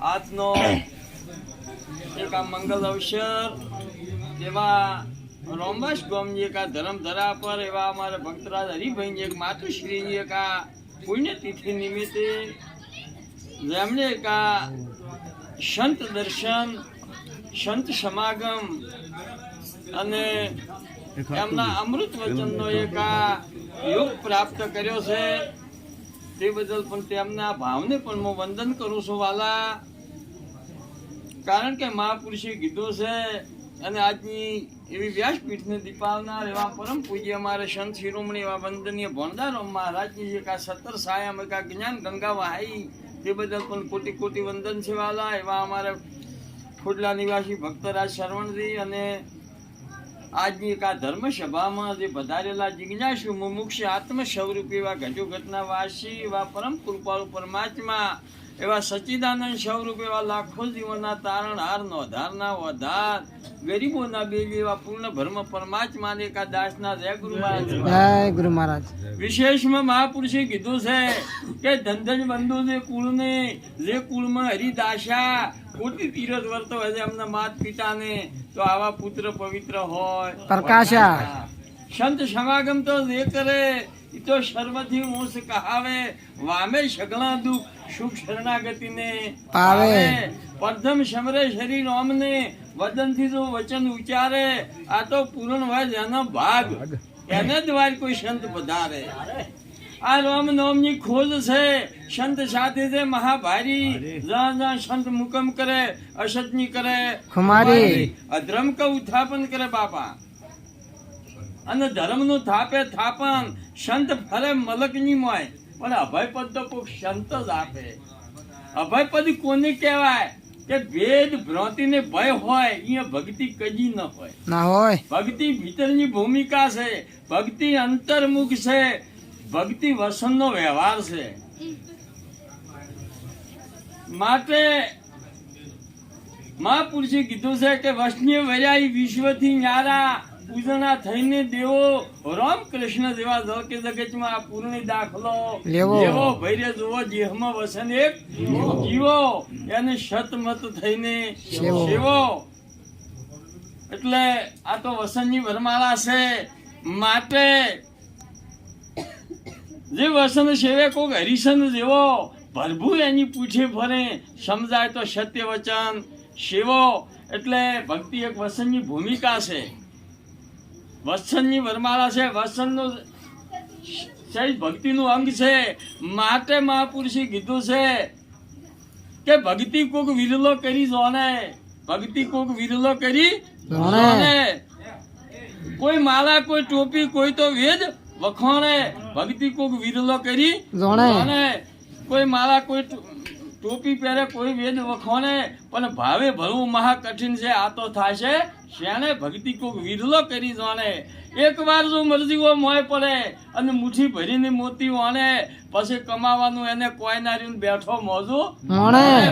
આજનો એક આ મંગલ અવસર એવા રોમબાસ ગોમજી એક આ ધરમધરા પર એવા અમારા ભક્તરાજ હરિભાઈની એક માતુશ્રીની એક આ પુણ્યતિથિ નિમિત્તે જેમણે એક આ સંત દર્શન, સંત સમાગમ અને એમના અમૃત વચનનો એક આ યોગ પ્રાપ્ત કર્યો છે. તે બદલ પણ તેમના ભાવને પણ હું વંદન કરું છું, વાલા. કારણ કે મહાપુરુષે કીધું છે, અને આજની એવી વ્યાસપીઠને દીપાવનાર એવા પરમ પૂજ્ય અમારે સંત શિરોમણી એવા વંદનીય ભણદારો મહારાજની જે કા સત્તર સાયામ કાં જ્ઞાન ગંગા વહાઈ તે બદલ પણ કોટી કોટી વંદન છે, વાલા. એવા અમારે ખોડલા નિવાસી ભક્તરાજ શરવણજી અને આજની એક આ ધર્મ સભામાં જે પધારેલા જિજ્ઞાસુ મુમુક્ષ આત્મ સ્વરૂપ એવા ગજુ ઘટના વાસી એવા પરમ કૃપાળુ પરમાત્મા એવા સચ્ચિદાનંદ સ્વરૂપ એવા લાખો જીવનના તારણહાર નો નોધારના વધાર ગરીબોના બે જેવા પૂર્ણ ભર્મ પરમાત્માને દાસના જય ગુરુ મહારાજ. જય ગુરુ મહારાજ. વિશેષમાં મહાપુરુષે કીધું છે કે ધંધન બંધુ જે કુળને જે કુળમાં હરિદાસા કોટી તીરથ વર્તો હોય છે એમના માત પિતાને તો આવા પુત્ર પવિત્ર હોય. પ્રકાશા. સંત સમાગમ તો જે કરે તો સર્વથી મોસ કહાવે વામે સગળા દુઃખ સુખ શરણાગતિને પાવે. પ્રથમ સમરે શરીર ઓમને વદનથી જો વચન ઉચ્ચારે. આ તો પૂરણ હોય એનો ભાગ. એને દ્વાર કોઈ સંત પધારે. આ રામ નામની ખોજ છે. સંત સાથે છે મહાભારી. જ્યાં જ્યાં સંત મુકમ કરે અસતની કરે. ખુમારી. અધ્રમ કા ઉત્થાપન કરે બાપા. અને ધર્મનું થાપે થાપન સંત ફરે મલકની મોય. પણ અભયપદ તો કોક સંત જ આપે. અભયપદ કોને કહેવાય? કે ભેદ ભ્રાંતિ ને ભય હોય અહીંયા ભક્તિ કદી ન હોય. ના હોય. ભક્તિ ભીતરની ભૂમિકા છે. ભક્તિ અંતર્મુખ છે. ભક્તિ વસનનો વ્યવહાર છે. માટે મહાપુરુષે કીધું છે કે વસનીય વર્યાઈ વિશ્વથી ન્યારા પૂજના થઈને દેવો રામ કૃષ્ણ જેવા જળ કે જગતમાં આ પૂર્ણ દાખલો લેવો. ભૈરે જુઓ જેહમાં વસન એક જીવો. એને શતમત થઈને સેવો. એટલે આ તો વસનની વરમાળા છે. માટે જે વસન સેવે કોક હરિસન જેવો ભરભુ એની પૂછે ફરે. સમજાય તો સત્ય વચન સેવો. એટલે ભક્તિ એક વસનની ભૂમિકા છે. વસનની વરમાળા છે. વસનનું સહિત ભક્તિનું અંગ છે. માટે મહાપુરુષે કીધું છે કે ભક્તિ કોક વિરલો કરી જોને. ભક્તિ કોક વિરલો કરી જોને. કોઈ માલા કોઈ ટોપી કોઈ તો વેદ વખોણે ભક્તિ કોક વિરલો કરી જોણે. કોઈ માલા કોઈ ટોપી પહેરે કોઈ વેદ વખોને પણ ભાવે ભરવું મહા કઠિન છે આ તો થાશે. શેણે ભક્તિ કોક વિરલો કરી જાણે. એકવાર જો મરજીઓ મોય પડે અને મુઠ્ઠી ભરીને મોતી વાણે પછી કમાવાનું એને કોઈ ના રહ્યું બેઠો મોજું.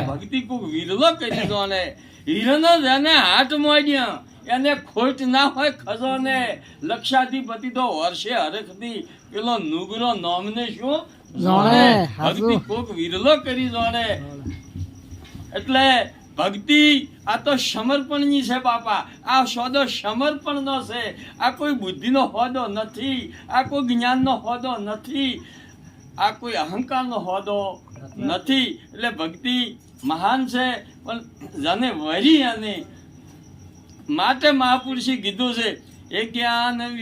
ભક્તિ કોક વિરલો કરી જાણે. હિરનો જેને હાથ મોડ્યા એને ખોટ ના હોય ખજાને. લક્ષાધિપતિ તો વર્ષે હરખથી. પેલો નુગરો નોમને શું? જાણે, ભક્તિ કોક વિરલો કરી જાણે એટલે ભક્તિ આ તો સમર્પણની છે બાપા. આ સોદો સમર્પણનો છે. આ કોઈ બુદ્ધિનો હોદો નથી. આ કોઈ જ્ઞાનનો હોદો નથી. આ કોઈ અહંકારનો હોદો નથી. એટલે ભક્તિ મહાન છે. પણ જાને વરી અને માટે મહાપુરુષે કીધું છે એ જ્ઞાન